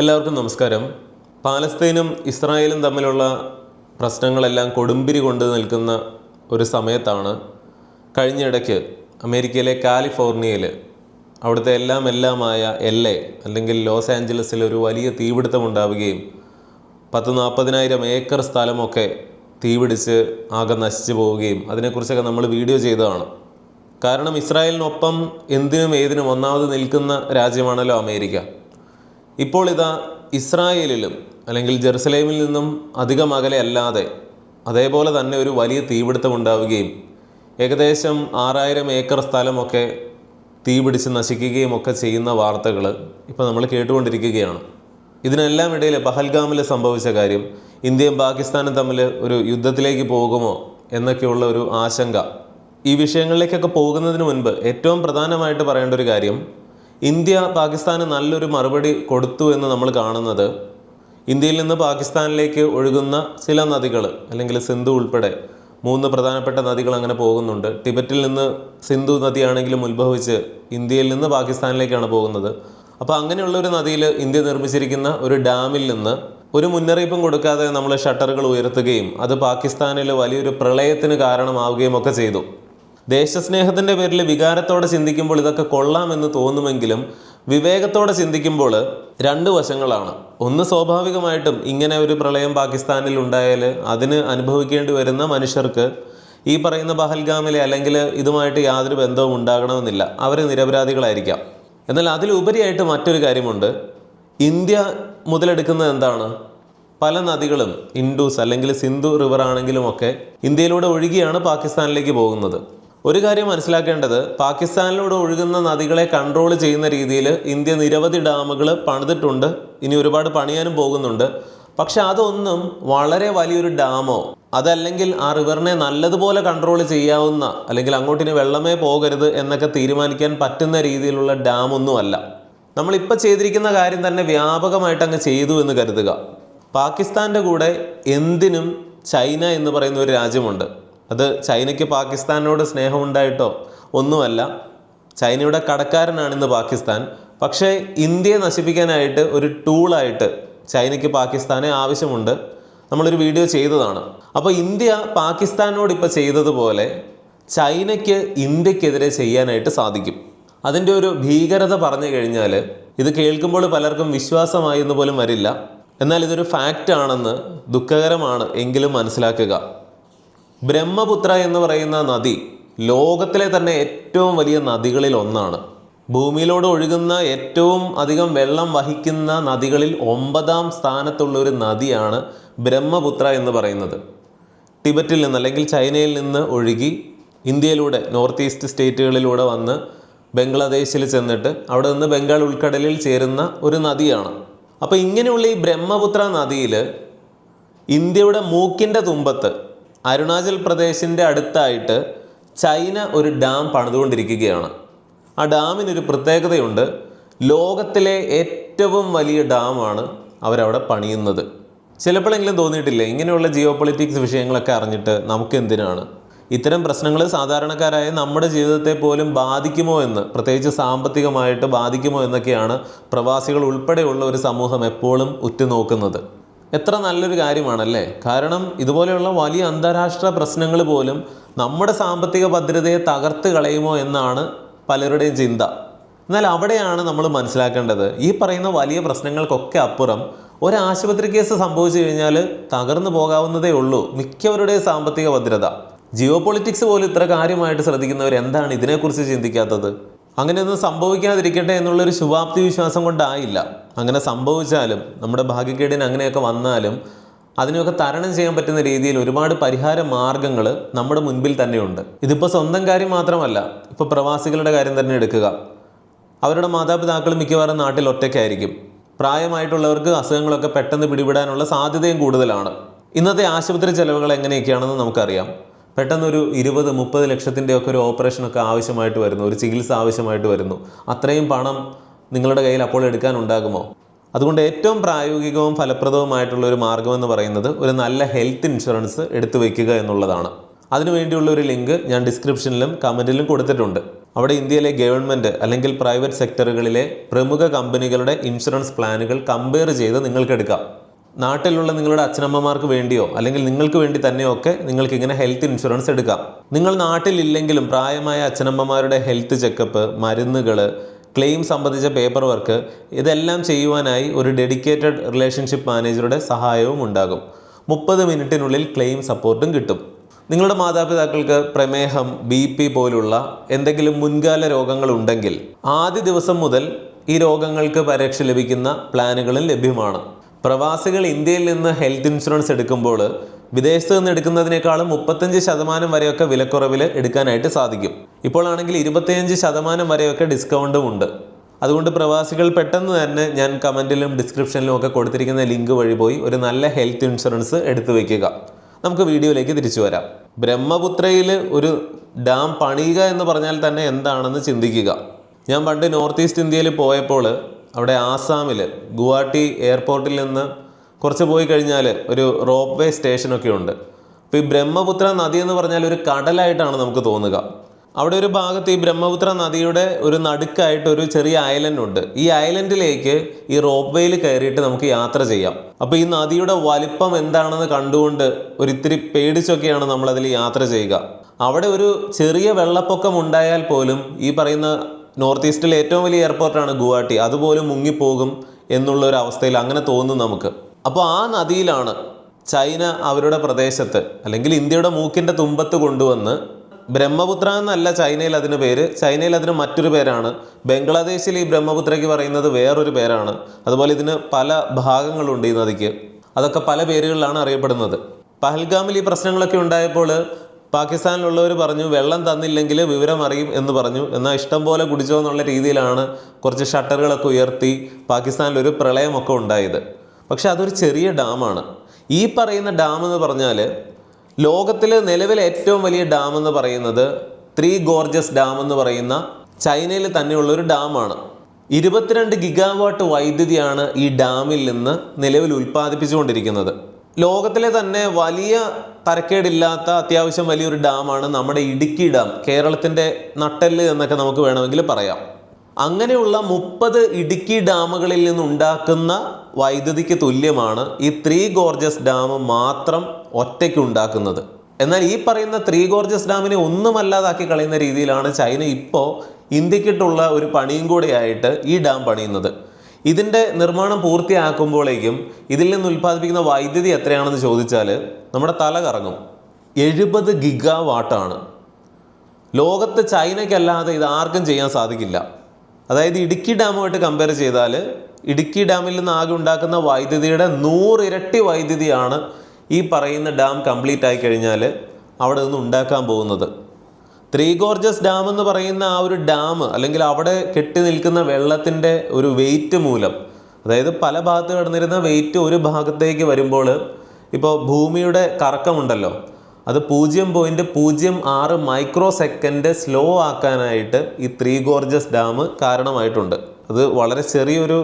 എല്ലാവർക്കും നമസ്കാരം. പാലസ്തീനും ഇസ്രായേലും തമ്മിലുള്ള പ്രശ്നങ്ങളെല്ലാം കൊടുമ്പിരി കൊണ്ട് നിൽക്കുന്ന ഒരു സമയത്താണ് കഴിഞ്ഞിടയ്ക്ക് അമേരിക്കയിലെ കാലിഫോർണിയയിൽ അവിടുത്തെ എല്ലാം എല്ലാമായ എൽ എ അല്ലെങ്കിൽ ലോസ് ആഞ്ചലസിൽ ഒരു വലിയ തീപിടുത്തം ഉണ്ടാവുകയും പത്ത് നാൽപ്പതിനായിരം ഏക്കർ സ്ഥലമൊക്കെ തീപിടിച്ച് ആകെ നശിച്ചു പോവുകയും അതിനെക്കുറിച്ചൊക്കെ നമ്മൾ വീഡിയോ ചെയ്തതാണ്. കാരണം ഇസ്രായേലിനൊപ്പം എന്തിനും ഏതിനും ഒന്നാമത് നിൽക്കുന്ന രാജ്യമാണല്ലോ അമേരിക്ക. ഇപ്പോൾ ഇതാ ഇസ്രായേലിലും അല്ലെങ്കിൽ ജെറുസലേമിൽ നിന്നും അധികം അകലെ അല്ലാതെ അതേപോലെ തന്നെ ഒരു വലിയ തീപിടുത്തം ഉണ്ടാവുകയും ഏകദേശം ആറായിരം ഏക്കർ സ്ഥലമൊക്കെ തീപിടിച്ച് നശിക്കുകയും ഒക്കെ ചെയ്യുന്ന വാർത്തകൾ ഇപ്പോൾ നമ്മൾ കേട്ടുകൊണ്ടിരിക്കുകയാണ്. ഇതിനെല്ലാം ഇടയിൽ പഹൽഗാമിൽ സംഭവിച്ച കാര്യം ഇന്ത്യയും പാകിസ്ഥാനും തമ്മിൽ ഒരു യുദ്ധത്തിലേക്ക് പോകുമോ എന്നൊക്കെയുള്ള ഒരു ആശങ്ക. ഈ വിഷയങ്ങളിലേക്കൊക്കെ പോകുന്നതിന് മുൻപ് ഏറ്റവും പ്രധാനമായിട്ട് പറയേണ്ട ഒരു കാര്യം ഇന്ത്യ പാകിസ്ഥാന് നല്ലൊരു മറുപടി കൊടുത്തു എന്ന് നമ്മൾ കാണുന്നത്. ഇന്ത്യയിൽ നിന്ന് പാകിസ്ഥാനിലേക്ക് ഒഴുകുന്ന ചില നദികൾ അല്ലെങ്കിൽ സിന്ധു ഉൾപ്പെടെ മൂന്ന് പ്രധാനപ്പെട്ട നദികൾ അങ്ങനെ പോകുന്നുണ്ട്. ടിബറ്റിൽ നിന്ന് സിന്ധു നദിയാണെങ്കിലും ഉത്ഭവിച്ച് ഇന്ത്യയിൽ നിന്ന് പാകിസ്ഥാനിലേക്കാണ് പോകുന്നത്. അപ്പോൾ അങ്ങനെയുള്ള ഒരു നദിയിൽ ഇന്ത്യ നിർമ്മിച്ചിരിക്കുന്ന ഒരു ഡാമിൽ നിന്ന് ഒരു മുന്നറിയിപ്പും കൊടുക്കാതെ നമ്മൾ ഷട്ടറുകൾ ഉയർത്തുകയും അത് പാകിസ്ഥാനിൽ വലിയൊരു പ്രളയത്തിന് കാരണമാവുകയും ഒക്കെ ചെയ്തു. ദേശസ്നേഹത്തിന്റെ പേരിൽ വികാരത്തോടെ ചിന്തിക്കുമ്പോൾ ഇതൊക്കെ കൊള്ളാമെന്ന് തോന്നുമെങ്കിലും വിവേകത്തോടെ ചിന്തിക്കുമ്പോൾ രണ്ട് വശങ്ങളാണ്. ഒന്ന് സ്വാഭാവികമായിട്ടും ഇങ്ങനെ ഒരു പ്രളയം പാകിസ്ഥാനിൽ ഉണ്ടായാൽ അതിന് അനുഭവിക്കേണ്ടി വരുന്ന മനുഷ്യർക്ക് ഈ പറയുന്ന ബഹൽഗാമിലെ അല്ലെങ്കിൽ ഇതുമായിട്ട് യാതൊരു ബന്ധവും ഉണ്ടാകണമെന്നില്ല. അവർ നിരപരാധികളായിരിക്കാം. എന്നാൽ അതിലുപരിയായിട്ട് മറ്റൊരു കാര്യമുണ്ട്. ഇന്ത്യ മുതലെടുക്കുന്നത് എന്താണ്? പല നദികളും ഇൻഡൂസ് അല്ലെങ്കിൽ സിന്ധു റിവർ ആണെങ്കിലും ഒക്കെ ഇന്ത്യയിലൂടെ ഒഴുകിയാണ് പാകിസ്ഥാനിലേക്ക് പോകുന്നത്. ഒരു കാര്യം മനസ്സിലാക്കേണ്ടത് പാകിസ്ഥാനിലൂടെ ഒഴുകുന്ന നദികളെ കൺട്രോൾ ചെയ്യുന്ന രീതിയിൽ ഇന്ത്യ നിരവധി ഡാമുകൾ പണിതിട്ടുണ്ട്. ഇനി ഒരുപാട് പണിയാനും പോകുന്നുണ്ട്. പക്ഷെ അതൊന്നും വളരെ വലിയൊരു ഡാമോ അതല്ലെങ്കിൽ ആ റിവറിനെ നല്ലതുപോലെ കൺട്രോൾ ചെയ്യാവുന്ന അല്ലെങ്കിൽ അങ്ങോട്ടിന് വെള്ളമേ പോകരുത് എന്നൊക്കെ തീരുമാനിക്കാൻ പറ്റുന്ന രീതിയിലുള്ള ഡാമൊന്നുമല്ല. നമ്മളിപ്പോൾ ചെയ്തിരിക്കുന്ന കാര്യം തന്നെ വ്യാപകമായിട്ട് അങ്ങ് ചെയ്തു എന്ന് കരുതുക. പാകിസ്ഥാന്റെ കൂടെ എന്തിനും ചൈന എന്ന് പറയുന്ന ഒരു രാജ്യമുണ്ട്. അത് ചൈനയ്ക്ക് പാകിസ്ഥാനോട് സ്നേഹമുണ്ടായിട്ടോ? ഒന്നുമല്ല. ചൈനയുടെ കടക്കാരനാണ് ഇന്ന് പാകിസ്ഥാൻ. പക്ഷേ ഇന്ത്യയെ നശിപ്പിക്കാനായിട്ട് ഒരു ടൂളായിട്ട് ചൈനയ്ക്ക് പാകിസ്ഥാനെ ആവശ്യമുണ്ട്. നമ്മളൊരു വീഡിയോ ചെയ്തതാണ്. അപ്പോൾ ഇന്ത്യ പാകിസ്ഥാനോട് ഇപ്പോൾ ചെയ്തതുപോലെ ചൈനയ്ക്ക് ഇന്ത്യക്കെതിരെ ചെയ്യാനായിട്ട് സാധിക്കും. അതിന്റെ ഒരു ഭീകരത പറഞ്ഞു കഴിഞ്ഞാൽ ഇത് കേൾക്കുമ്പോൾ പലർക്കും വിശ്വാസമായി എന്ന് പോലും വരില്ല. എന്നാൽ ഇതൊരു ഫാക്റ്റ് ആണെന്ന് ദുഃഖകരമാണ് എങ്കിലും മനസ്സിലാക്കുക. ബ്രഹ്മപുത്ര എന്ന് പറയുന്ന നദി ലോകത്തിലെ തന്നെ ഏറ്റവും വലിയ നദികളിൽ ഒന്നാണ്. ഭൂമിയിലൂടെ ഒഴുകുന്ന ഏറ്റവും അധികം വെള്ളം വഹിക്കുന്ന നദികളിൽ ഒമ്പതാം സ്ഥാനത്തുള്ള ഒരു നദിയാണ് ബ്രഹ്മപുത്ര എന്ന് പറയുന്നത്. ടിബറ്റിൽ നിന്ന് അല്ലെങ്കിൽ ചൈനയിൽ നിന്ന് ഒഴുകി ഇന്ത്യയിലൂടെ നോർത്ത് ഈസ്റ്റ് സ്റ്റേറ്റുകളിലൂടെ വന്ന് ബംഗ്ലാദേശിൽ ചെന്നിട്ട് അവിടെ നിന്ന് ബംഗാൾ ഉൾക്കടലിൽ ചേരുന്ന ഒരു നദിയാണ്. അപ്പോൾ ഇങ്ങനെയുള്ള ഈ ബ്രഹ്മപുത്ര നദിയിൽ ഇന്ത്യയുടെ മൂക്കിന്റെ തുമ്പത്ത് അരുണാചൽ പ്രദേശിന്റെ അടുത്തായിട്ട് ചൈന ഒരു ഡാം പണിതുകൊണ്ടിരിക്കുകയാണ്. ആ ഡാമിനൊരു പ്രത്യേകതയുണ്ട്. ലോകത്തിലെ ഏറ്റവും വലിയ ഡാമാണ് അവരവിടെ പണിയുന്നത്. ചിലപ്പോഴെങ്കിലും തോന്നിയിട്ടില്ലേ ഇങ്ങനെയുള്ള ജിയോ പൊളിറ്റിക്സ് വിഷയങ്ങളൊക്കെ അറിഞ്ഞിട്ട് നമുക്ക് എന്തിനാണ്? ഇത്തരം പ്രശ്നങ്ങൾ സാധാരണക്കാരായ നമ്മുടെ ജീവിതത്തെ പോലും ബാധിക്കുമോ എന്ന് പ്രത്യേകിച്ച് സാമ്പത്തികമായിട്ട് ബാധിക്കുമോ എന്നൊക്കെയാണ് പ്രവാസികൾ ഉൾപ്പെടെയുള്ള ഒരു സമൂഹം എപ്പോഴും ഉറ്റുനോക്കുന്നത്. എത്ര നല്ലൊരു കാര്യമാണല്ലേ? കാരണം ഇതുപോലെയുള്ള വലിയ അന്താരാഷ്ട്ര പ്രശ്നങ്ങൾ പോലും നമ്മുടെ സാമ്പത്തിക ഭദ്രതയെ തകർത്ത് കളയുമോ എന്നാണ് പലരുടെയും ചിന്ത. എന്നാൽ അവിടെയാണ് നമ്മൾ മനസ്സിലാക്കേണ്ടത്. ഈ പറയുന്ന വലിയ പ്രശ്നങ്ങൾക്കൊക്കെ അപ്പുറം ഒരു ആശുപത്രി കേസ് സംഭവിച്ചു കഴിഞ്ഞാൽ തകർന്നു പോകാവുന്നതേ ഉള്ളൂ. മിക്കവരുടെയും സാമ്പത്തിക ഭദ്രത. ജിയോ പൊളിറ്റിക്സ് പോലും ഇത്ര കാര്യമായിട്ട് ശ്രദ്ധിക്കുന്നവർ എന്താണ് ഇതിനെക്കുറിച്ച് ചിന്തിക്കാത്തത്? അങ്ങനെയൊന്നും സംഭവിക്കാതിരിക്കട്ടെ എന്നുള്ളൊരു ശുഭാപ്തി വിശ്വാസം കൊണ്ടായില്ല. അങ്ങനെ സംഭവിച്ചാലും നമ്മുടെ ഭാഗ്യക്കേടിന് അങ്ങനെയൊക്കെ വന്നാലും അതിനെയൊക്കെ തരണം ചെയ്യാൻ പറ്റുന്ന രീതിയിൽ ഒരുപാട് പരിഹാര മാർഗങ്ങൾ നമ്മുടെ മുൻപിൽ തന്നെയുണ്ട്. ഇതിപ്പോൾ സ്വന്തം കാര്യം മാത്രമല്ല ഇപ്പോൾ പ്രവാസികളുടെ കാര്യം തന്നെ എടുക്കുക. അവരുടെ മാതാപിതാക്കൾ മിക്കവാറും നാട്ടിൽ ഒറ്റയ്ക്കായിരിക്കും. പ്രായമായിട്ടുള്ളവർക്ക് അസുഖങ്ങളൊക്കെ പെട്ടെന്ന് പിടിപെടാനുള്ള സാധ്യതയും കൂടുതലാണ്. ഇന്നത്തെ ആശുപത്രി ചെലവുകൾ എങ്ങനെയൊക്കെയാണെന്ന് നമുക്കറിയാം. പെട്ടെന്നൊരു ഇരുപത് മുപ്പത് ലക്ഷത്തിന്റെ ഒക്കെ ഒരു ഓപ്പറേഷനൊക്കെ ആവശ്യമായിട്ട് വരുന്നു ഒരു ചികിത്സ ആവശ്യമായിട്ട് വരുന്നു. അത്രയും പണം നിങ്ങളുടെ കയ്യിൽ അപ്പോൾ എടുക്കാനുണ്ടാകുമോ? അതുകൊണ്ട് ഏറ്റവും പ്രായോഗികവും ഫലപ്രദവുമായിട്ടുള്ള ഒരു മാർഗമെന്ന് പറയുന്നത് ഒരു നല്ല ഹെൽത്ത് ഇൻഷുറൻസ് എടുത്തു വയ്ക്കുക എന്നുള്ളതാണ്. അതിനുവേണ്ടിയുള്ള ഒരു ലിങ്ക് ഞാൻ ഡിസ്ക്രിപ്ഷനിലും കമന്റിലും കൊടുത്തിട്ടുണ്ട്. അവിടെ ഇന്ത്യയിലെ ഗവൺമെന്റ് അല്ലെങ്കിൽ പ്രൈവറ്റ് സെക്ടറുകളിലെ പ്രമുഖ കമ്പനികളുടെ ഇൻഷുറൻസ് പ്ലാനുകൾ കമ്പയർ ചെയ്ത് നിങ്ങൾക്ക് എടുക്കാം. നാട്ടിലുള്ള നിങ്ങളുടെ അച്ഛനമ്മമാർക്ക് വേണ്ടിയോ അല്ലെങ്കിൽ നിങ്ങൾക്ക് വേണ്ടി തന്നെയോ ഒക്കെ നിങ്ങൾക്ക് ഇങ്ങനെ ഹെൽത്ത് ഇൻഷുറൻസ് എടുക്കാം. നിങ്ങൾ നാട്ടിലില്ലെങ്കിലും പ്രായമായ അച്ഛനമ്മമാരുടെ ഹെൽത്ത് ചെക്കപ്പ് മരുന്നുകൾ ക്ലെയിം സംബന്ധിച്ച പേപ്പർ വർക്ക് ഇതെല്ലാം ചെയ്യുവാനായി ഒരു ഡെഡിക്കേറ്റഡ് റിലേഷൻഷിപ്പ് മാനേജറുടെ സഹായവും ഉണ്ടാകും. മുപ്പത് മിനിറ്റിനുള്ളിൽ ക്ലെയിം സപ്പോർട്ടും കിട്ടും. നിങ്ങളുടെ മാതാപിതാക്കൾക്ക് പ്രമേഹം ബി പി പോലുള്ള എന്തെങ്കിലും മുൻകാല രോഗങ്ങൾ ഉണ്ടെങ്കിൽ ആദ്യ ദിവസം മുതൽ ഈ രോഗങ്ങൾക്ക് പരീക്ഷ ലഭിക്കുന്ന പ്ലാനുകളും ലഭ്യമാണ്. പ്രവാസികൾ ഇന്ത്യയിൽ നിന്ന് ഹെൽത്ത് ഇൻഷുറൻസ് എടുക്കുമ്പോൾ വിദേശത്ത് നിന്ന് എടുക്കുന്നതിനേക്കാളും മുപ്പത്തഞ്ച് ശതമാനം വരെയൊക്കെ വിലക്കുറവിൽ എടുക്കാനായിട്ട് സാധിക്കും. ഇപ്പോഴാണെങ്കിൽ ഇരുപത്തിയഞ്ച് ശതമാനം വരെയൊക്കെ ഡിസ്കൗണ്ടും ഉണ്ട്. അതുകൊണ്ട് പ്രവാസികൾ പെട്ടെന്ന് തന്നെ ഞാൻ കമന്റിലും ഡിസ്ക്രിപ്ഷനിലും ഒക്കെ കൊടുത്തിരിക്കുന്ന ലിങ്ക് വഴി പോയി ഒരു നല്ല ഹെൽത്ത് ഇൻഷുറൻസ് എടുത്തു വയ്ക്കുക നമുക്ക് വീഡിയോയിലേക്ക് തിരിച്ചു വരാം. ബ്രഹ്മപുത്രയിൽ ഒരു ഡാം പണിയുക എന്ന് പറഞ്ഞാൽ തന്നെ എന്താണെന്ന് ചിന്തിക്കുക. ഞാൻ പണ്ട് നോർത്ത് ഈസ്റ്റ് ഇന്ത്യയിൽ പോയപ്പോൾ അവിടെ ആസാമിൽ ഗുവാഹട്ടി എയർപോർട്ടിൽ നിന്ന് കുറച്ച് പോയി കഴിഞ്ഞാൽ ഒരു റോപ്പ് വേ സ്റ്റേഷനൊക്കെ ഉണ്ട്. അപ്പോൾ ഈ ബ്രഹ്മപുത്ര നദി എന്ന് പറഞ്ഞാൽ ഒരു കടലായിട്ടാണ് നമുക്ക് തോന്നുക. അവിടെ ഒരു ഭാഗത്ത് ഈ ബ്രഹ്മപുത്ര നദിയുടെ ഒരു നടുക്കായിട്ട് ഒരു ചെറിയ ഐലൻഡ് ഉണ്ട്. ഈ ഐലൻഡിലേക്ക് ഈ റോപ്പ് വേയിൽ കയറിയിട്ട് നമുക്ക് യാത്ര ചെയ്യാം. അപ്പോൾ ഈ നദിയുടെ വലിപ്പം എന്താണെന്ന് കണ്ടുകൊണ്ട് ഒരു ഇത്തിരി പേടിച്ചൊക്കെയാണ് നമ്മളതിൽ യാത്ര ചെയ്യുക. അവിടെ ഒരു ചെറിയ വെള്ളപ്പൊക്കം ഉണ്ടായാൽ പോലും ഈ പറയുന്ന നോർത്ത് ഈസ്റ്റിലെ ഏറ്റവും വലിയ എയർപോർട്ടാണ് ഗുവാഹട്ടി. അതുപോലും മുങ്ങിപ്പോകും എന്നുള്ള ഒരു അവസ്ഥയിൽ അങ്ങനെ തോന്നും നമുക്ക്. അപ്പോൾ ആ നദിയിലാണ് ചൈന അവരുടെ പ്രദേശത്ത് അല്ലെങ്കിൽ ഇന്ത്യയുടെ മൂക്കിന്റെ തുമ്പത്ത് കൊണ്ടുവന്ന് ബ്രഹ്മപുത്ര എന്നല്ല ചൈനയിൽ അതിന് പേര്. ചൈനയിൽ അതിന് മറ്റൊരു പേരാണ്. ബംഗ്ലാദേശിൽ ഈ ബ്രഹ്മപുത്രയ്ക്ക് പറയുന്നത് വേറൊരു പേരാണ്. അതുപോലെ ഇതിന് പല ഭാഗങ്ങളുണ്ട് ഈ നദിക്ക്. അതൊക്കെ പല പേരുകളിലാണ് അറിയപ്പെടുന്നത്. പഹൽഗാമിൽ ഈ പ്രശ്നങ്ങളൊക്കെ ഉണ്ടായപ്പോൾ പാകിസ്ഥാനിലുള്ളവർ പറഞ്ഞു വെള്ളം തന്നില്ലെങ്കിൽ വിവരം അറിയും എന്ന് പറഞ്ഞു. എന്നാൽ ഇഷ്ടം പോലെ കുടിച്ചോ എന്നുള്ള രീതിയിലാണ് കുറച്ച് ഷട്ടറുകളൊക്കെ ഉയർത്തി പാകിസ്ഥാനിൽ ഒരു പ്രളയമൊക്കെ ഉണ്ടായത്. പക്ഷേ അതൊരു ചെറിയ ഡാമാണ്. ഈ പറയുന്ന ഡാം എന്ന് പറഞ്ഞാൽ ലോകത്തിൽ നിലവിലെ ഏറ്റവും വലിയ ഡാം എന്ന് പറയുന്നത് ത്രീ ഗോർജസ് ഡാം എന്ന് പറയുന്ന ചൈനയിൽ തന്നെയുള്ള ഒരു ഡാമാണ്. ഇരുപത്തിരണ്ട് ഗിഗാവാട്ട് വൈദ്യുതിയാണ് ഈ ഡാമിൽ നിന്ന് നിലവിൽ ഉൽപ്പാദിപ്പിച്ചുകൊണ്ടിരിക്കുന്നത്. ലോകത്തിലെ തന്നെ വലിയ തരക്കേടില്ലാത്ത അത്യാവശ്യം വലിയൊരു ഡാമാണ് നമ്മുടെ ഇടുക്കി ഡാം കേരളത്തിന്റെ നട്ടെല്ല് എന്നൊക്കെ നമുക്ക് വേണമെങ്കിൽ പറയാം. അങ്ങനെയുള്ള മുപ്പത് ഇടുക്കി ഡാമുകളിൽ നിന്നുണ്ടാക്കുന്ന വൈദ്യുതിക്ക് തുല്യമാണ് ഈ ത്രീ ഗോർജസ് ഡാം മാത്രം ഒറ്റയ്ക്ക് ഉണ്ടാക്കുന്നത്. എന്നാൽ ഈ പറയുന്ന ത്രീ ഗോർജസ് ഡാമിനെ ഒന്നുമല്ലാതാക്കി കളയുന്ന രീതിയിലാണ് ചൈന ഇപ്പോൾ ഇന്ത്യക്കിട്ടുള്ള ഒരു പണിയും കൂടെയായിട്ട് ഈ ഡാം പണിയുന്നത്. ഇതിന്റെ നിർമ്മാണം പൂർത്തിയാക്കുമ്പോഴേക്കും ഇതിൽ നിന്ന് ഉൽപ്പാദിപ്പിക്കുന്ന വൈദ്യുതി എത്രയാണെന്ന് ചോദിച്ചാൽ നമ്മുടെ തല കറങ്ങും. എഴുപത് ഗിഗാ വാട്ടാണ് ലോകത്ത് ചൈനയ്ക്കല്ലാതെ ഇത് ആർക്കും ചെയ്യാൻ സാധിക്കില്ല. അതായത് ഇടുക്കി ഡാമുമായിട്ട് കമ്പയർ ചെയ്താൽ ഇടുക്കി ഡാമിൽ നിന്ന് ആകെ ഉണ്ടാക്കുന്ന വൈദ്യുതിയുടെ നൂറിരട്ടി വൈദ്യുതിയാണ് ഈ പറയുന്ന ഡാം കംപ്ലീറ്റ് ആയി കഴിഞ്ഞാൽ അവിടെ നിന്ന് ഉണ്ടാക്കാൻ പോകുന്നത്. ത്രീ ഗോർജസ് ഡാം എന്ന് പറയുന്ന ആ ഒരു ഡാം അല്ലെങ്കിൽ അവിടെ കെട്ടി നിൽക്കുന്ന വെള്ളത്തിന്റെ ഒരു വെയിറ്റ് മൂലം അതായത് പല ഭാഗത്ത് കിടന്നിരുന്ന വെയിറ്റ് ഒരു ഭാഗത്തേക്ക് വരുമ്പോൾ ഇപ്പോൾ ഭൂമിയുടെ കറക്കമുണ്ടല്ലോ. അത് പൂജ്യം പോയിന്റ് പൂജ്യം ആറ് മൈക്രോ സെക്കൻഡ് സ്ലോ ആക്കാനായിട്ട് ഈ ത്രീ ഗോർജസ് ഡാം കാരണമായിട്ടുണ്ട്. അത് വളരെ ചെറിയൊരു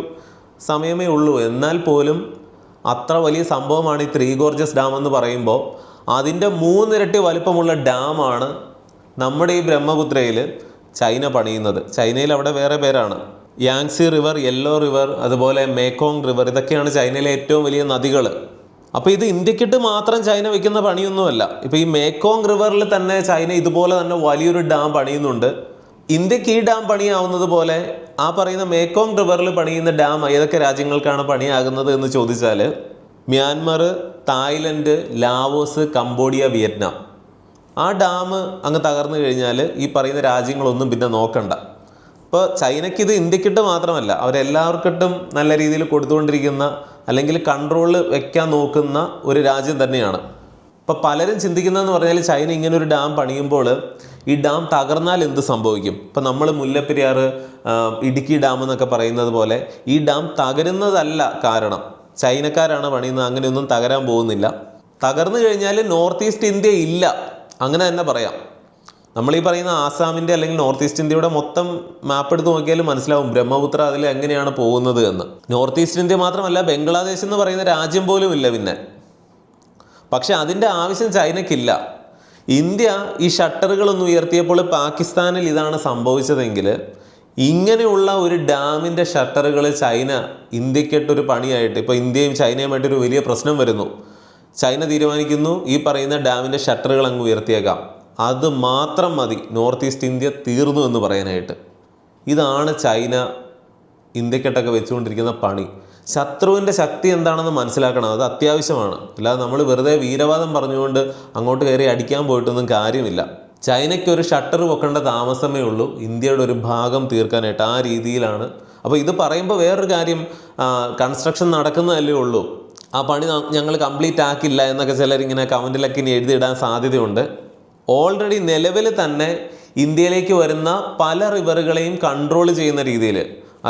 സമയമേ ഉള്ളൂ. എന്നാൽ പോലും അത്ര വലിയ സംഭവമാണ് ഈ ത്രീ ഗോർജസ് ഡാം എന്ന് പറയുമ്പോൾ. അതിന്റെ മൂന്നിരട്ടി വലിപ്പമുള്ള ഡാമാണ് നമ്മുടെ ഈ ബ്രഹ്മപുത്രയിൽ ചൈന പണിയുന്നത്. ചൈനയിൽ അവിടെ വേറെ പേരാണ്. യാങ്സി റിവർ യെല്ലോ റിവർ അതുപോലെ മേക്കോങ് റിവർ ഇതൊക്കെയാണ് ചൈനയിലെ ഏറ്റവും വലിയ നദികൾ അപ്പോൾ ഇത് ഇന്ത്യക്കിട്ട് മാത്രം ചൈന വെക്കുന്ന പണിയൊന്നുമല്ല. ഇപ്പോൾ ഈ മേക്കോങ് റിവറിൽ തന്നെ ചൈന ഇതുപോലെ തന്നെ വലിയൊരു ഡാം പണിയുന്നുണ്ട്. ഇന്ത്യയ്ക്ക് ഈ ഡാം പണിയാവുന്നത് പോലെ ആ പറയുന്ന മേക്കോങ് റിവറിൽ പണിയുന്ന ഡാം ഏതൊക്കെ രാജ്യങ്ങൾക്കാണ് പണിയാകുന്നത് എന്ന് ചോദിച്ചാൽ Myanmar Thailand Laos Cambodia Vietnam. ആ ഡാം അങ്ങ് തകർന്നു കഴിഞ്ഞാൽ ഈ പറയുന്ന രാജ്യങ്ങളൊന്നും പിന്നെ നോക്കണ്ട. ഇപ്പോൾ ചൈനയ്ക്ക് ഇത് ഇന്ത്യക്കിട്ട് മാത്രമല്ല അവരെല്ലാവർക്കിട്ടും നല്ല രീതിയിൽ കൊടുത്തുകൊണ്ടിരിക്കുന്ന അല്ലെങ്കിൽ കൺട്രോളിൽ വെക്കാൻ നോക്കുന്ന ഒരു രാജ്യം തന്നെയാണ്. ഇപ്പോൾ പലരും ചിന്തിക്കുന്നതെന്ന് പറഞ്ഞാൽ ചൈന ഇങ്ങനെ ഒരു ഡാം പണിയുമ്പോൾ ഈ ഡാം തകർന്നാൽ എന്ത് സംഭവിക്കും? ഇപ്പം നമ്മൾ മുല്ലപ്പെരിയാർ ഇടുക്കി ഡാം എന്നൊക്കെ പറയുന്നത് പോലെ ഈ ഡാം തകരുന്നതല്ല കാരണം. ചൈനക്കാരാണ് പണിയുന്നത് അങ്ങനെയൊന്നും തകരാൻ പോകുന്നില്ല. തകർന്നു കഴിഞ്ഞാൽ നോർത്ത് ഈസ്റ്റ് ഇന്ത്യ ഇല്ല. അങ്ങനെ തന്നെ പറയാം. നമ്മൾ ഈ പറയുന്ന ആസാമിന്റെ അല്ലെങ്കിൽ നോർത്ത് ഈസ്റ്റ് ഇന്ത്യയുടെ മൊത്തം മാപ്പ് എടുത്ത് നോക്കിയാലും മനസ്സിലാവും ബ്രഹ്മപുത്ര അതിൽ എങ്ങനെയാണ് പോകുന്നത് എന്ന്. നോർത്ത് ഈസ്റ്റ് ഇന്ത്യ മാത്രമല്ല ബംഗ്ലാദേശ് എന്ന് പറയുന്ന രാജ്യം പോലും ഇല്ല പിന്നെ. പക്ഷേ അതിന്റെ ആവശ്യം ചൈനയ്ക്കില്ല. ഇന്ത്യ ഈ ഷട്ടറുകളൊന്നും ഉയർത്തിയപ്പോൾ പാകിസ്ഥാനിൽ ഇതാണ് സംഭവിച്ചതെങ്കിൽ ഇങ്ങനെയുള്ള ഒരു ഡാമിന്റെ ഷട്ടറുകൾ ചൈന ഇന്ത്യക്കിട്ടൊരു പണിയായിട്ട് ഇപ്പോൾ ഇന്ത്യയും ചൈനയുമായിട്ടൊരു വലിയ പ്രശ്നം വരുന്നു. ചൈന തീരുമാനിക്കുന്നു. ഈ പറയുന്ന ഡാമിന്റെ ഷട്ടറുകൾ അങ്ങ് ഉയർത്തിയേക്കാം. അത് മാത്രം മതി. നോർത്ത് ഈസ്റ്റ് ഇന്ത്യ തീർന്നു എന്ന് പറയാനായിട്ട്. ഇതാണ് ചൈന ഇന്ത്യക്കെട്ടൊക്കെ വെച്ചുകൊണ്ടിരിക്കുന്ന പണി. ശത്രുവിന്റെ ശക്തി എന്താണെന്ന് മനസ്സിലാക്കണം. അത് അത്യാവശ്യമാണ്. അല്ലാതെ നമ്മൾ വെറുതെ വീരവാദം പറഞ്ഞുകൊണ്ട് അങ്ങോട്ട് കയറി അടിക്കാൻ പോയിട്ടൊന്നും കാര്യമില്ല. ചൈനയ്ക്ക് ഒരു ഷട്ടർ പൊക്കേണ്ട താമസമേ ഉള്ളൂ. ഇന്ത്യയുടെ ഒരു ഭാഗം തീർക്കാനായിട്ട് ആ രീതിയിലാണ്. അപ്പോൾ ഇത് പറയുമ്പോൾ വേറൊരു കാര്യം കൺസ്ട്രക്ഷൻ നടക്കുന്നതല്ലേ ഉള്ളൂ. ആ പണി ഞങ്ങൾ കംപ്ലീറ്റ് ആക്കില്ല എന്നൊക്കെ ചിലർ ഇങ്ങനെ കമന്റിലൊക്കെ ഇനി എഴുതിയിടാൻ സാധ്യതയുണ്ട്. ഓൾറെഡി നിലവിൽ തന്നെ ഇന്ത്യയിലേക്ക് വരുന്ന പല റിവറുകളെയും കൺട്രോൾ ചെയ്യുന്ന രീതിയിൽ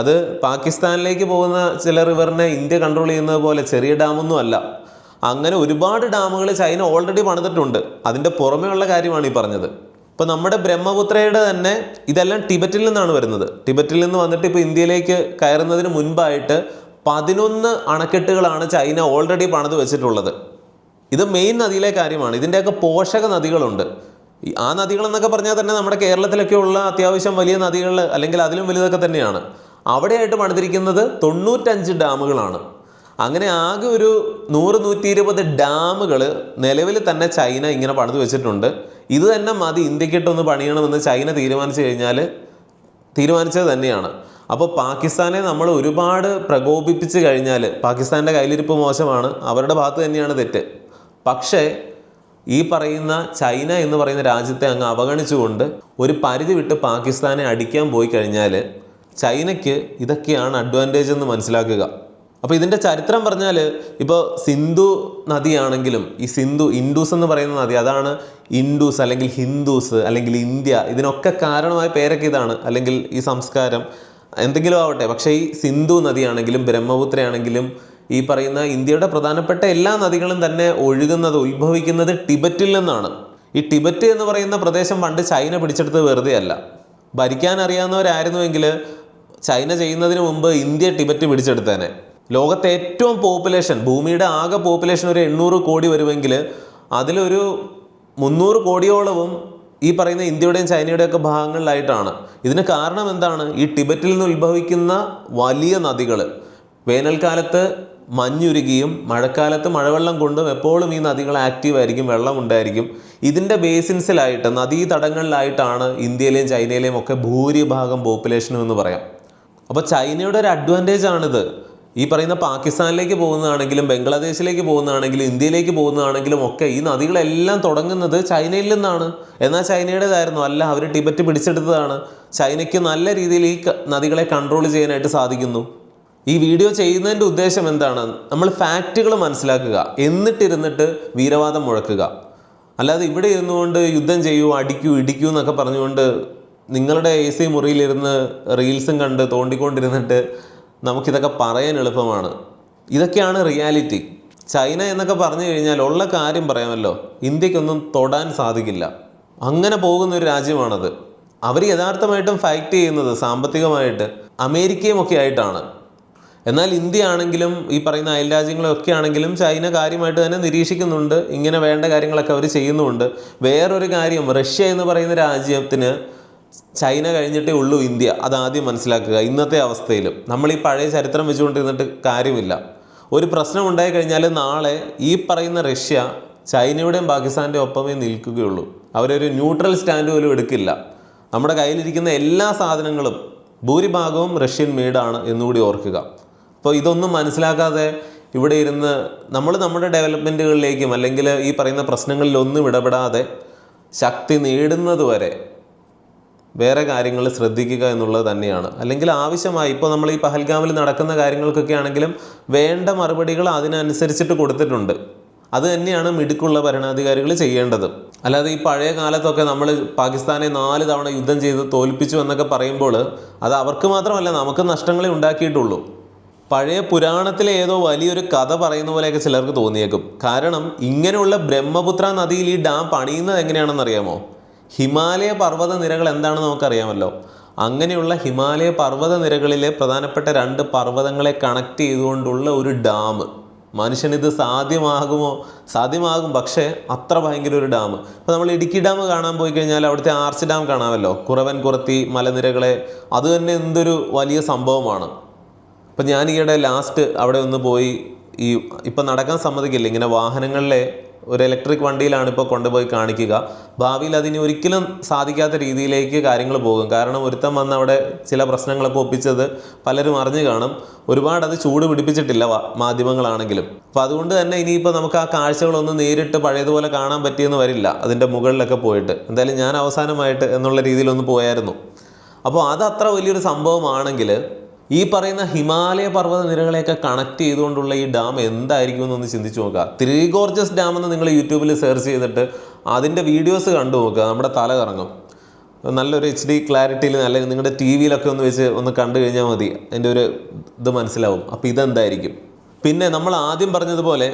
അത് പാകിസ്ഥാനിലേക്ക് പോകുന്ന ചില റിവറിനെ ഇന്ത്യ കൺട്രോൾ ചെയ്യുന്നത് പോലെ ചെറിയ ഡാമൊന്നും അല്ല. അങ്ങനെ ഒരുപാട് ഡാമുകൾ ചൈന ഓൾറെഡി പണിതിട്ടുണ്ട്. അതിന്റെ ഉള്ള കാര്യമാണ് ഈ പറഞ്ഞത്. ഇപ്പോൾ നമ്മുടെ ബ്രഹ്മപുത്രയുടെ തന്നെ ഇതെല്ലാം ടിബറ്റിൽ നിന്നാണ് വരുന്നത്. ടിബറ്റിൽ നിന്ന് വന്നിട്ട് ഇപ്പോൾ ഇന്ത്യയിലേക്ക് കയറുന്നതിന് മുൻപായിട്ട് പതിനൊന്ന് അണക്കെട്ടുകളാണ് ചൈന ഓൾറെഡി പണിത് വെച്ചിട്ടുള്ളത്. ഇത് മെയിൻ നദിയിലെ കാര്യമാണ്. ഇതിന്റെയൊക്കെ പോഷക നദികളുണ്ട്. ആ നദികളെന്നൊക്കെ പറഞ്ഞാൽ തന്നെ നമ്മുടെ കേരളത്തിലൊക്കെ ഉള്ള അത്യാവശ്യം വലിയ നദികൾ അല്ലെങ്കിൽ അതിലും വലുതൊക്കെ തന്നെയാണ്. അവിടെയായിട്ട് പണിതിരിക്കുന്നത് തൊണ്ണൂറ്റഞ്ച് ഡാമുകളാണ്. അങ്ങനെ ആകെ ഒരു നൂറ് നൂറ്റി ഇരുപത് ഡാമുകൾ നിലവിൽ തന്നെ ചൈന ഇങ്ങനെ പണിത് വെച്ചിട്ടുണ്ട്. ഇത് തന്നെ മതി ഇന്ത്യക്കിട്ടൊന്ന് പണിയണമെന്ന് ചൈന തീരുമാനിച്ചു കഴിഞ്ഞാൽ തീരുമാനിച്ചത് തന്നെയാണ്. അപ്പോൾ പാകിസ്ഥാനെ നമ്മൾ ഒരുപാട് പ്രകോപിപ്പിച്ച് കഴിഞ്ഞാൽ പാകിസ്ഥാന്റെ കയ്യിലിരിപ്പ് മോശമാണ് അവരുടെ ഭാഗത്ത് തന്നെയാണ് തെറ്റ്. പക്ഷേ ഈ പറയുന്ന ചൈന എന്ന് പറയുന്ന രാജ്യത്തെ അങ്ങ് അവഗണിച്ചുകൊണ്ട് ഒരു പരിധി വിട്ട് പാകിസ്ഥാനെ അടിക്കാൻ പോയി കഴിഞ്ഞാൽ ചൈനയ്ക്ക് ഇതൊക്കെയാണ് അഡ്വാന്റേജ് എന്ന് മനസ്സിലാക്കുക. അപ്പോൾ ഇതിന്റെ ചരിത്രം പറഞ്ഞാൽ ഇപ്പോൾ സിന്ധു നദിയാണെങ്കിലും ഈ സിന്ധു ഇൻഡൂസ് എന്ന് പറയുന്ന നദി അതാണ് ഇൻഡൂസ് അല്ലെങ്കിൽ ഹിന്ദൂസ് അല്ലെങ്കിൽ ഇന്ത്യ ഇതിനൊക്കെ കാരണമായ പേരൊക്കെ ഇതാണ്. അല്ലെങ്കിൽ ഈ സംസ്കാരം എന്തെങ്കിലും ആവട്ടെ. പക്ഷേ ഈ സിന്ധു നദിയാണെങ്കിലും ബ്രഹ്മപുത്രയാണെങ്കിലും ഈ പറയുന്ന ഇന്ത്യയുടെ പ്രധാനപ്പെട്ട എല്ലാ നദികളും തന്നെ ഒഴുകുന്നത് ഉത്ഭവിക്കുന്നത് ടിബറ്റിൽ നിന്നാണ്. ഈ ടിബറ്റ് എന്ന് പറയുന്ന പ്രദേശം പണ്ട് ചൈന പിടിച്ചെടുത്തത് വെറുതെ അല്ല ഭരിക്കാൻ അറിയാവുന്നവരായിരുന്നുവെങ്കിൽ ചൈന ചെയ്യുന്നതിന് മുമ്പ് ഇന്ത്യ ടിബറ്റ് പിടിച്ചെടുത്തേനെ. ലോകത്തെ ഏറ്റവും പോപ്പുലേഷൻ ഭൂമിയുടെ ആകെ പോപ്പുലേഷൻ ഒരു എണ്ണൂറ് കോടി വരുമെങ്കിൽ അതിലൊരു മുന്നൂറ് കോടിയോളവും ഈ പറയുന്ന ഇന്ത്യയുടെയും ചൈനയുടെയും ഒക്കെ ഭാഗങ്ങളിലായിട്ടാണ്. ഇതിന് കാരണം എന്താണ്? ഈ ടിബറ്റിൽ നിന്ന് ഉത്ഭവിക്കുന്ന വലിയ നദികൾ. വേനൽക്കാലത്ത് മഞ്ഞുരുകിയും മഴക്കാലത്ത് മഴവെള്ളം കൊണ്ടും എപ്പോഴും ഈ നദികൾ ആക്റ്റീവ് ആയിരിക്കും വെള്ളം ഉണ്ടായിരിക്കും. ഇതിന്റെ ബേസിൻസിലായിട്ട് നദീതടങ്ങളിലായിട്ടാണ് ഇന്ത്യയിലെയും ചൈനയിലെയും ഒക്കെ ഭൂരിഭാഗം പോപ്പുലേഷനും എന്ന് പറയാം. അപ്പോൾ ചൈനയുടെ ഒരു അഡ്വാന്റേജ് ആണിത്. ഈ പറയുന്ന പാകിസ്ഥാനിലേക്ക് പോകുന്നതാണെങ്കിലും ബംഗ്ലാദേശിലേക്ക് പോകുന്നതാണെങ്കിലും ഇന്ത്യയിലേക്ക് പോകുന്നതാണെങ്കിലും ഒക്കെ ഈ നദികളെല്ലാം തുടങ്ങുന്നത് ചൈനയിൽ നിന്നാണ്. എന്നാൽ ചൈനയുടേതായിരുന്നു. അല്ല അവർ ടിബറ്റ് പിടിച്ചെടുത്തതാണ്. ചൈനയ്ക്ക് നല്ല രീതിയിൽ ഈ നദികളെ കൺട്രോൾ ചെയ്യാനായിട്ട് സാധിക്കുന്നു. ഈ വീഡിയോ ചെയ്യുന്നതിന്റെ ഉദ്ദേശം എന്താണ്? നമ്മൾ ഫാക്റ്റുകൾ മനസ്സിലാക്കുക. എന്നിട്ടിരുന്നിട്ട് വീരവാദം മുഴക്കുക. അല്ലാതെ ഇവിടെ ഇരുന്നുകൊണ്ട് യുദ്ധം ചെയ്യൂ അടിക്കൂ ഇടിക്കൂ എന്നൊക്കെ പറഞ്ഞുകൊണ്ട് നിങ്ങളുടെ എ സി മുറിയിലിരുന്ന് റീൽസും കണ്ട് തോണ്ടിക്കൊണ്ടിരുന്നിട്ട് നമുക്കിതൊക്കെ പറയാൻ എളുപ്പമാണ്. ഇതൊക്കെയാണ് റിയാലിറ്റി. ചൈന എന്നൊക്കെ പറഞ്ഞു കഴിഞ്ഞാൽ ഉള്ള കാര്യം പറയാമല്ലോ. ഇന്ത്യക്കൊന്നും തൊടാൻ സാധിക്കില്ല. അങ്ങനെ പോകുന്ന ഒരു രാജ്യമാണത്. അവർ യഥാർത്ഥമായിട്ടും ഫൈറ്റ് ചെയ്യുന്നത് സാമ്പത്തികമായിട്ട് അമേരിക്കയും ഒക്കെ ആയിട്ടാണ്. എന്നാൽ ഇന്ത്യ ആണെങ്കിലും ഈ പറയുന്ന അയൽ രാജ്യങ്ങളൊക്കെ ആണെങ്കിലും ചൈന കാര്യമായിട്ട് തന്നെ നിരീക്ഷിക്കുന്നുണ്ട്. ഇങ്ങനെ വേണ്ട കാര്യങ്ങളൊക്കെ അവർ ചെയ്യുന്നുമുണ്ട്. വേറൊരു കാര്യം റഷ്യ എന്ന് പറയുന്ന രാജ്യത്തിന് ചൈന കഴിഞ്ഞിട്ടേ ഉള്ളൂ ഇന്ത്യ. അതാദ്യം മനസ്സിലാക്കുക. ഇന്നത്തെ അവസ്ഥയിലും. നമ്മൾ ഈ പഴയ ചരിത്രം വെച്ചുകൊണ്ടിരുന്നിട്ട് കാര്യമില്ല. ഒരു പ്രശ്നം ഉണ്ടായി കഴിഞ്ഞാൽ നാളെ ഈ പറയുന്ന റഷ്യ ചൈനയുടെയും പാകിസ്ഥാന്റെയും ഒപ്പമേ നിൽക്കുകയുള്ളൂ. അവരൊരു ന്യൂട്രൽ സ്റ്റാൻഡ് പോലും എടുക്കില്ല. നമ്മുടെ കയ്യിലിരിക്കുന്ന എല്ലാ സാധനങ്ങളും ഭൂരിഭാഗവും റഷ്യൻ മെയ്ഡാണ് എന്നുകൂടി ഓർക്കുക. അപ്പോൾ ഇതൊന്നും മനസ്സിലാക്കാതെ ഇവിടെ ഇരുന്ന് നമ്മൾ നമ്മുടെ ഡെവലപ്മെന്റുകളിലേക്കും അല്ലെങ്കിൽ ഈ പറയുന്ന പ്രശ്നങ്ങളിലൊന്നും ഇടപെടാതെ ശക്തി നേടുന്നത് വരെ വേറെ കാര്യങ്ങൾ ശ്രദ്ധിക്കുക എന്നുള്ളത് തന്നെയാണ്. അല്ലെങ്കിൽ ആവശ്യമായി ഇപ്പോൾ നമ്മൾ ഈ പഹൽഗാമിൽ നടക്കുന്ന കാര്യങ്ങൾക്കൊക്കെ ആണെങ്കിലും വേണ്ട മറുപടികൾ അതിനനുസരിച്ചിട്ട് കൊടുത്തിട്ടുണ്ട്. അത് തന്നെയാണ് മിടുക്കുള്ള ഭരണാധികാരികൾ ചെയ്യേണ്ടത്. അല്ലാതെ ഈ പഴയ കാലത്തൊക്കെ നമ്മൾ പാകിസ്ഥാനെ നാല് തവണ യുദ്ധം ചെയ്ത് തോൽപ്പിച്ചു എന്നൊക്കെ പറയുമ്പോൾ അത് അവർക്ക് മാത്രമല്ല നമുക്ക് നഷ്ടങ്ങളെ ഉണ്ടാക്കിയിട്ടുള്ളൂ. പഴയ പുരാണത്തിലെ ഏതോ വലിയൊരു കഥ പറയുന്ന പോലെയൊക്കെ ചിലർക്ക് തോന്നിയേക്കും. കാരണം ഇങ്ങനെയുള്ള ബ്രഹ്മപുത്ര നദിയിൽ ഈ ഡാം പണിയുന്നത് എങ്ങനെയാണെന്ന് അറിയാമോ ഹിമാലയ പർവത നിരകൾ എന്താണെന്ന് നമുക്കറിയാമല്ലോ. അങ്ങനെയുള്ള ഹിമാലയ പർവത നിരകളിലെ പ്രധാനപ്പെട്ട രണ്ട് പർവതങ്ങളെ കണക്ട് ചെയ്തുകൊണ്ടുള്ള ഒരു ഡാം മനുഷ്യനിത് സാധ്യമാകുമോ? സാധ്യമാകും പക്ഷേ അത്ര ഭയങ്കര ഒരു ഡാം ഇപ്പോൾ നമ്മൾ ഇടുക്കി ഡാം കാണാൻ പോയി കഴിഞ്ഞാൽ അവിടുത്തെ ആർച്ച് ഡാം കാണാമല്ലോ. കുറവൻ കുറത്തി മലനിരകളെ. അത് തന്നെ എന്തൊരു വലിയ സംഭവമാണ്. ഇപ്പം ഞാൻ ഈയിടെ ലാസ്റ്റ് അവിടെ ഒന്ന് പോയി. ഈ ഇപ്പം നടക്കാൻ സമ്മതിക്കില്ല. ഇങ്ങനെ വാഹനങ്ങളിലെ ഒരു ഇലക്ട്രിക് വണ്ടിയിലാണ് ഇപ്പോൾ കൊണ്ടുപോയി കാണിക്കുക. ഭാവിയിൽ അതിന് ഒരിക്കലും സാധിക്കാത്ത രീതിയിലേക്ക് കാര്യങ്ങൾ പോകും. കാരണം ഒരുത്തം വന്ന് അവിടെ ചില പ്രശ്നങ്ങളൊക്കെ ഒപ്പിച്ചത് പലരും അറിഞ്ഞു കാണും. ഒരുപാട് അത് ചൂട് പിടിപ്പിച്ചിട്ടില്ല മാധ്യമങ്ങളാണെങ്കിലും. അപ്പോൾ അതുകൊണ്ട് തന്നെ ഇനിയിപ്പോൾ നമുക്ക് ആ കാഴ്ചകളൊന്നും നേരിട്ട് പഴയതുപോലെ കാണാൻ പറ്റിയെന്ന് വരില്ല. അതിന്റെ മുകളിലൊക്കെ പോയിട്ട്. എന്തായാലും ഞാൻ അവസാനമായിട്ട് എന്നുള്ള രീതിയിലൊന്ന് പോയായിരുന്നു. അപ്പോൾ അത് അത്ര വലിയൊരു സംഭവമാണെങ്കിൽ ഈ പറയുന്ന ഹിമാലയ പർവത നിരകളെയൊക്കെ കണക്ട് ചെയ്തുകൊണ്ടുള്ള ഈ ഡാം എന്തായിരിക്കും എന്നൊന്ന് ചിന്തിച്ച് നോക്കുക. ത്രീ ഗോർജസ് ഡാം എന്ന് നിങ്ങൾ യൂട്യൂബിൽ സെർച്ച് ചെയ്തിട്ട് അതിന്റെ വീഡിയോസ് കണ്ടു നോക്കുക. നമ്മുടെ തല കറങ്ങും. നല്ലൊരു എച്ച് ഡി ക്ലാരിറ്റിയിൽ നല്ല നിങ്ങളുടെ ടി വിയിലൊക്കെ ഒന്ന് വെച്ച് ഒന്ന് കണ്ടു കഴിഞ്ഞാൽ മതി. അതിന്റെ ഒരു ഇത് മനസ്സിലാവും. അപ്പോൾ ഇതെന്തായിരിക്കും? പിന്നെ നമ്മൾ ആദ്യം പറഞ്ഞതുപോലെ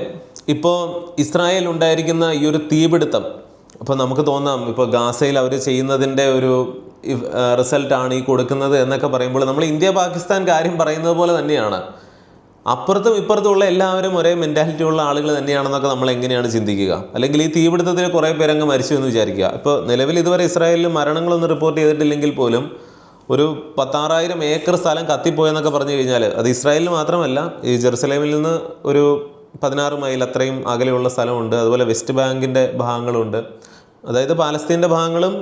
ഇപ്പോൾ ഇസ്രായേൽ ഉണ്ടായിരിക്കുന്ന ഈ ഒരു തീപിടുത്തം. അപ്പോൾ നമുക്ക് തോന്നാം ഇപ്പോൾ ഗാസയിൽ അവർ ചെയ്യുന്നതിന്റെ ഒരു റിസൾട്ടാണ് ഈ കൊടുക്കുന്നത് എന്നൊക്കെ പറയുമ്പോൾ നമ്മൾ ഇന്ത്യ പാകിസ്ഥാൻ കാര്യം പറയുന്നത് പോലെ തന്നെയാണ്. അപ്പുറത്തും ഇപ്പുറത്തുമുള്ള എല്ലാവരും ഒരേ മെന്റാലിറ്റി ഉള്ള ആളുകൾ തന്നെയാണെന്നൊക്കെ നമ്മൾ എങ്ങനെയാണ് ചിന്തിക്കുക? അല്ലെങ്കിൽ ഈ തീപിടുത്തത്തിൽ കുറേ പേരങ്ങ് മരിച്ചു എന്ന് വിചാരിക്കുക. ഇപ്പോൾ നിലവിൽ ഇതുവരെ ഇസ്രായേലിൽ മരണങ്ങളൊന്നും റിപ്പോർട്ട് ചെയ്തിട്ടില്ലെങ്കിൽ പോലും ഒരു പത്താറായിരം ഏക്കർ സ്ഥലം കത്തിപ്പോയെന്നൊക്കെ പറഞ്ഞു കഴിഞ്ഞാൽ അത് ഇസ്രായേലിൽ മാത്രമല്ല ഈ ജെറുസലേമിൽ നിന്ന് ഒരു പതിനാറ് മൈൽ അത്രയും അകലെയുള്ള സ്ഥലമുണ്ട്. അതുപോലെ വെസ്റ്റ് ബാങ്കിന്റെ ഭാഗങ്ങളുണ്ട്. അതായത് പാലസ്തീന്റെ ഭാഗങ്ങളും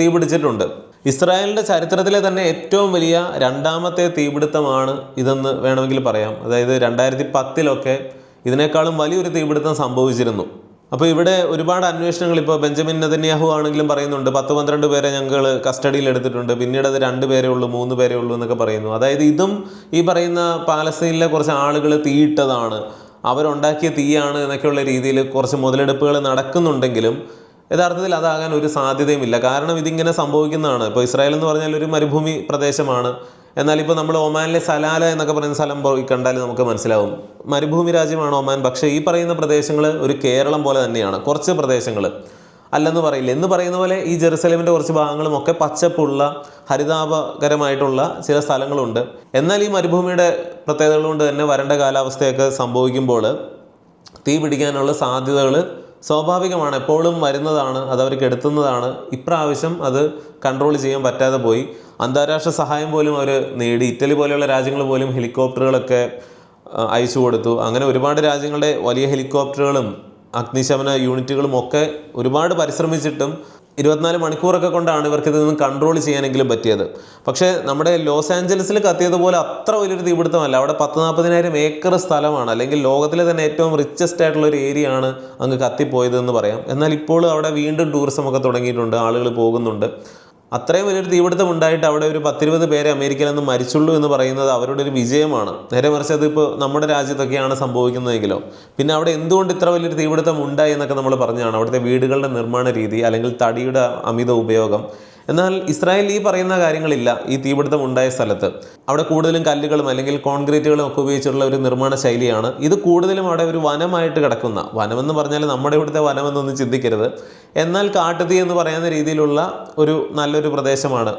തീ പിടിച്ചിട്ടുണ്ട് ഇസ്രായേലിന്റെ ചരിത്രത്തിലെ തന്നെ ഏറ്റവും വലിയ രണ്ടാമത്തെ തീപിടുത്തമാണ് ഇതെന്ന് വേണമെങ്കിൽ പറയാം. അതായത് രണ്ടായിരത്തി പത്തിലൊക്കെ ഇതിനേക്കാളും വലിയൊരു തീപിടുത്തം സംഭവിച്ചിരുന്നു. അപ്പോൾ ഇവിടെ ഒരുപാട് അന്വേഷണങ്ങൾ ഇപ്പോൾ ബെഞ്ചമിൻ നെതന്യാഹു ആണെങ്കിലും പറയുന്നുണ്ട്. പത്ത് പന്ത്രണ്ട് പേരെ ഞങ്ങൾ കസ്റ്റഡിയിൽ എടുത്തിട്ടുണ്ട്. പിന്നീട് അത് രണ്ട് പേരേ ഉള്ളൂ മൂന്ന് പേരേ ഉള്ളൂ എന്നൊക്കെ പറയുന്നു. അതായത് ഇതും ഈ പറയുന്ന പാലസ്തീനിലെ കുറച്ച് ആളുകൾ തീയിട്ടതാണ്. അവരുണ്ടാക്കിയ തീയാണ് എന്നൊക്കെയുള്ള രീതിയിൽ കുറച്ച് മുതലെടുപ്പുകൾ നടക്കുന്നുണ്ടെങ്കിലും യഥാർത്ഥത്തിൽ അതാകാൻ ഒരു സാധ്യതയുമില്ല. കാരണം ഇതിങ്ങനെ സംഭവിക്കുന്നതാണ്. ഇപ്പോൾ ഇസ്രായേൽ എന്ന് പറഞ്ഞാൽ ഒരു മരുഭൂമി പ്രദേശമാണ്. എന്നാൽ ഇപ്പോൾ നമ്മൾ ഒമാനിലെ സലാല എന്നൊക്കെ പറയുന്ന സ്ഥലം പോയി കണ്ടാൽ നമുക്ക് മനസ്സിലാവും. മരുഭൂമി രാജ്യമാണ് ഒമാൻ. പക്ഷേ ഈ പറയുന്ന പ്രദേശങ്ങൾ ഒരു കേരളം പോലെ തന്നെയാണ്. കുറച്ച് പ്രദേശങ്ങൾ. അല്ലെന്ന് പറയില്ല. എന്ന് പറയുന്ന പോലെ ഈ ജെറുസലേമിന്റെ കുറച്ച് ഭാഗങ്ങളും ഒക്കെ പച്ചപ്പുള്ള ഹരിതാപകരമായിട്ടുള്ള ചില സ്ഥലങ്ങളുണ്ട്. എന്നാൽ ഈ മരുഭൂമിയുടെ പ്രത്യേകതകൾ കൊണ്ട് തന്നെ വരണ്ട കാലാവസ്ഥയൊക്കെ സംഭവിക്കുമ്പോൾ തീ പിടിക്കാനുള്ള സാധ്യതകൾ സ്വാഭാവികമാണ്. എപ്പോഴും വരുന്നതാണ് അത് അവർക്ക് എടുത്തുന്നതാണ് ഇപ്രാവശ്യം അത് കൺട്രോൾ ചെയ്യാൻ പറ്റാതെ പോയി. അന്താരാഷ്ട്ര സഹായം പോലും അവർ നേടി. ഇറ്റലി പോലെയുള്ള രാജ്യങ്ങൾ പോലും ഹെലികോപ്റ്ററുകളൊക്കെ അയച്ചു കൊടുത്തു. അങ്ങനെ ഒരുപാട് രാജ്യങ്ങളുടെ വലിയ ഹെലികോപ്റ്ററുകളും അഗ്നിശമന യൂണിറ്റുകളും ഒക്കെ ഒരുപാട് പരിശ്രമിച്ചിട്ടും ഇരുപത്തിനാല് മണിക്കൂറൊക്കെ കൊണ്ടാണ് ഇവർക്ക് ഇതിൽ നിന്ന് കൺട്രോൾ ചെയ്യാനെങ്കിലും പറ്റിയത്. പക്ഷേ നമ്മുടെ ലോസ് ആഞ്ചലസിൽ കത്തിയതുപോലെ അത്ര വലിയൊരു തീപിടുത്തമല്ല. അവിടെ പത്ത് നാൽപ്പതിനായിരം ഏക്കർ സ്ഥലമാണ്. അല്ലെങ്കിൽ ലോകത്തിലെ തന്നെ ഏറ്റവും റിച്ചസ്റ്റ് ആയിട്ടുള്ള ഒരു ഏരിയ ആണ് അങ്ങ് കത്തിപ്പോയതെന്ന് പറയാം. എന്നാൽ ഇപ്പോൾ അവിടെ വീണ്ടും ടൂറിസം ഒക്കെ തുടങ്ങിയിട്ടുണ്ട്. ആളുകൾ പോകുന്നുണ്ട്. അത്രയും വലിയൊരു തീപിടുത്തം ഉണ്ടായിട്ട് അവിടെ ഒരു പത്തിരുപത് പേരെ അമേരിക്കയിൽ നിന്ന് മരിച്ചുള്ളൂ എന്ന് പറയുന്നത് അവരുടെ ഒരു വിജയമാണ്. നേരെ മറിച്ച് അതിപ്പോൾ നമ്മുടെ രാജ്യത്തൊക്കെയാണ് സംഭവിക്കുന്നതെങ്കിലോ. പിന്നെ അവിടെ എന്തുകൊണ്ട് ഇത്ര വലിയൊരു തീപിടുത്തം ഉണ്ടായി എന്നൊക്കെ നമ്മൾ പറഞ്ഞതാണ്. അവിടുത്തെ വീടുകളുടെ നിർമ്മാണ രീതി അല്ലെങ്കിൽ തടിയുടെ അമിത ഉപയോഗം. എന്നാൽ ഇസ്രായേൽ ഈ പറയുന്ന കാര്യങ്ങളില്ല. ഈ തീപിടുത്തം ഉണ്ടായ സ്ഥലത്ത്. അവിടെ കൂടുതലും കല്ലുകളും അല്ലെങ്കിൽ കോൺക്രീറ്റുകളും ഒക്കെ ഉപയോഗിച്ചുള്ള ഒരു നിർമ്മാണ ശൈലിയാണ്. ഇത് കൂടുതലും അവിടെ ഒരു വനമായിട്ട് കിടക്കുന്ന വനമെന്ന് പറഞ്ഞാൽ നമ്മുടെ ഇവിടുത്തെ വനമെന്നൊന്നും ചിന്തിക്കരുത്. എന്നാൽ കാട്ടുതീ എന്ന് പറയുന്ന രീതിയിലുള്ള ഒരു നല്ലൊരു പ്രദേശമാണ്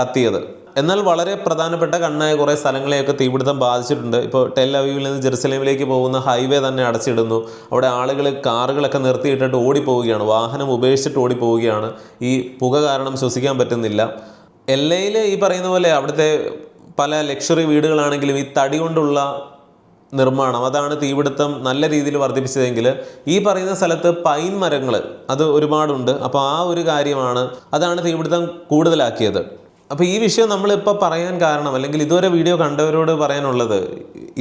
കത്തിയത്. എന്നാൽ വളരെ പ്രധാനപ്പെട്ട കണ്ണായ കുറേ സ്ഥലങ്ങളെയൊക്കെ തീപിടുത്തം ബാധിച്ചിട്ടുണ്ട്. ഇപ്പോൾ ടെൽ അവീവിൽ നിന്ന് ജെറുസലേമിലേക്ക് പോകുന്ന ഹൈവേ തന്നെ അടച്ചിടുന്നു. അവിടെ ആളുകൾ കാറുകളൊക്കെ നിർത്തിയിട്ടിട്ട് ഓടിപ്പോവുകയാണ്. വാഹനം ഉപേക്ഷിച്ചിട്ട് ഓടിപ്പോവുകയാണ്. ഈ പുക കാരണം ശ്വസിക്കാൻ പറ്റുന്നില്ല. എൽ ഐയിൽ ഈ പറയുന്ന പോലെ അവിടുത്തെ പല ലക്ഷറി വീടുകളാണെങ്കിലും ഈ തടി കൊണ്ടുള്ള നിർമ്മാണം അതാണ് തീപിടുത്തം നല്ല രീതിയിൽ വർദ്ധിപ്പിച്ചതെങ്കിൽ ഈ പറയുന്ന സ്ഥലത്ത് പൈൻ മരങ്ങൾ അത് ഒരുപാടുണ്ട്. അപ്പോൾ ആ ഒരു കാര്യമാണ് അതാണ് തീപിടുത്തം കൂടുതലാക്കിയത്. അപ്പോൾ ഈ വിഷയം നമ്മളിപ്പോൾ പറയാൻ കാരണം അല്ലെങ്കിൽ ഇതുവരെ വീഡിയോ കണ്ടവരോട് പറയാനുള്ളത്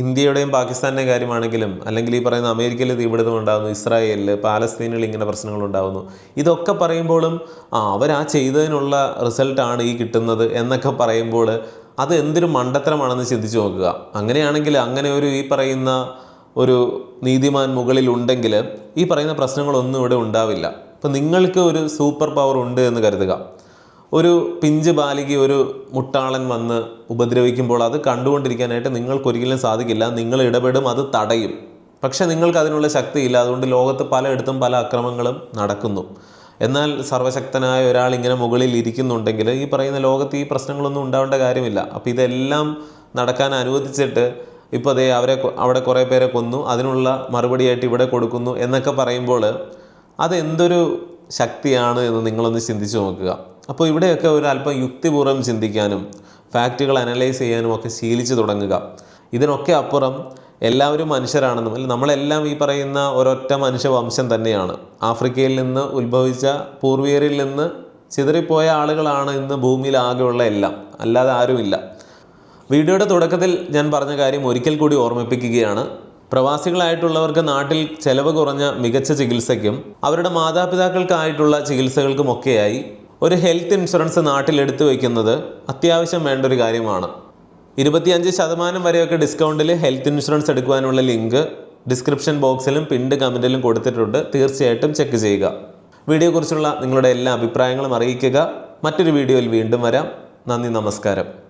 ഇന്ത്യയുടെയും പാകിസ്ഥാന്റെയും കാര്യമാണെങ്കിലും അല്ലെങ്കിൽ ഈ പറയുന്ന അമേരിക്കയിൽ തീപിടുത്തം ഉണ്ടാകുന്നു ഇസ്രായേലിൽ പാലസ്തീനിൽ ഇങ്ങനെ പ്രശ്നങ്ങൾ ഉണ്ടാകുന്നു ഇതൊക്കെ പറയുമ്പോഴും ആ അവരാ ചെയ്തതിനുള്ള റിസൾട്ടാണ് ഈ കിട്ടുന്നത് എന്നൊക്കെ പറയുമ്പോൾ അത് എന്തൊരു മണ്ടത്തരമാണെന്ന് ചിന്തിച്ചു നോക്കുക. അങ്ങനെയാണെങ്കിൽ അങ്ങനെ ഒരു ഈ പറയുന്ന ഒരു നീതിമാൻ മുകളിലുണ്ടെങ്കിൽ ഈ പറയുന്ന പ്രശ്നങ്ങളൊന്നും ഇവിടെ ഉണ്ടാവില്ല. അപ്പോൾ നിങ്ങൾക്ക് ഒരു സൂപ്പർ പവർ ഉണ്ട് എന്ന് കരുതുക. ഒരു പിഞ്ച് ബാലിക ഒരു മുട്ടാളൻ വന്ന് ഉപദ്രവിക്കുമ്പോൾ അത് കണ്ടുകൊണ്ടിരിക്കാനായിട്ട് നിങ്ങൾക്കൊരിക്കലും സാധിക്കില്ല. നിങ്ങൾ ഇടപെടും അത് തടയും. പക്ഷേ നിങ്ങൾക്ക് അതിനുള്ള ശക്തിയില്ല അതുകൊണ്ട് ലോകത്ത് പലയിടത്തും പല അക്രമങ്ങളും നടക്കുന്നു. എന്നാൽ സർവശക്തനായ ഒരാൾ ഇങ്ങനെ മുകളിൽ ഇരിക്കുന്നുണ്ടെങ്കിൽ ഈ പറയുന്ന ലോകത്ത് ഈ പ്രശ്നങ്ങളൊന്നും ഉണ്ടാവേണ്ട കാര്യമില്ല. അപ്പോൾ ഇതെല്ലാം നടക്കാൻ അനുവദിച്ചിട്ട് ഇപ്പോൾ അതേ അവരെ അവിടെ കുറേ പേരെ കൊന്നു. അതിനുള്ള മറുപടിയായിട്ട് ഇവിടെ കൊടുക്കുന്നു എന്നൊക്കെ പറയുമ്പോൾ അതെന്തൊരു ശക്തിയാണ് എന്ന് നിങ്ങളൊന്ന് ചിന്തിച്ചു നോക്കുക. അപ്പോൾ ഇവിടെയൊക്കെ ഒരു അല്പം യുക്തിപൂർവം ചിന്തിക്കാനും ഫാക്റ്റുകൾ അനലൈസ് ചെയ്യാനും ഒക്കെ ശീലിച്ചു തുടങ്ങുക. ഇതിനൊക്കെ അപ്പുറം എല്ലാവരും മനുഷ്യരാണെന്നും അല്ലെങ്കിൽ നമ്മളെല്ലാം ഈ പറയുന്ന ഒരൊറ്റ മനുഷ്യവംശം തന്നെയാണ്. ആഫ്രിക്കയിൽ നിന്ന് ഉത്ഭവിച്ച പൂർവീയരിൽ നിന്ന് ചിതറിപ്പോയ ആളുകളാണ് ഇന്ന് ഭൂമിയിൽ ആകെയുള്ള എല്ലാം. അല്ലാതെ ആരുമില്ല. വീഡിയോയുടെ തുടക്കത്തിൽ ഞാൻ പറഞ്ഞ കാര്യം ഒരിക്കൽ കൂടി ഓർമ്മിപ്പിക്കുകയാണ്. പ്രവാസികളായിട്ടുള്ളവർക്ക് നാട്ടിൽ ചെലവ് കുറഞ്ഞ മികച്ച ചികിത്സയ്ക്കും അവരുടെ മാതാപിതാക്കൾക്കായിട്ടുള്ള ചികിത്സകൾക്കുമൊക്കെയായി ഒരു ഹെൽത്ത് ഇൻഷുറൻസ് നാട്ടിൽ എടുത്തു വയ്ക്കുന്നത് അത്യാവശ്യം വേണ്ട ഒരു കാര്യമാണ്. ഇരുപത്തിയഞ്ച് ശതമാനം വരെയൊക്കെ ഡിസ്കൗണ്ടിൽ ഹെൽത്ത് ഇൻഷുറൻസ് എടുക്കുവാനുള്ള ലിങ്ക് ഡിസ്ക്രിപ്ഷൻ ബോക്സിലും പിൻഡ് കമന്റിലും കൊടുത്തിട്ടുണ്ട്. തീർച്ചയായിട്ടും ചെക്ക് ചെയ്യുക. വീഡിയോയെക്കുറിച്ചുള്ള നിങ്ങളുടെ എല്ലാ അഭിപ്രായങ്ങളും അറിയിക്കുക. മറ്റൊരു വീഡിയോയിൽ വീണ്ടും വരാം. നന്ദി നമസ്കാരം.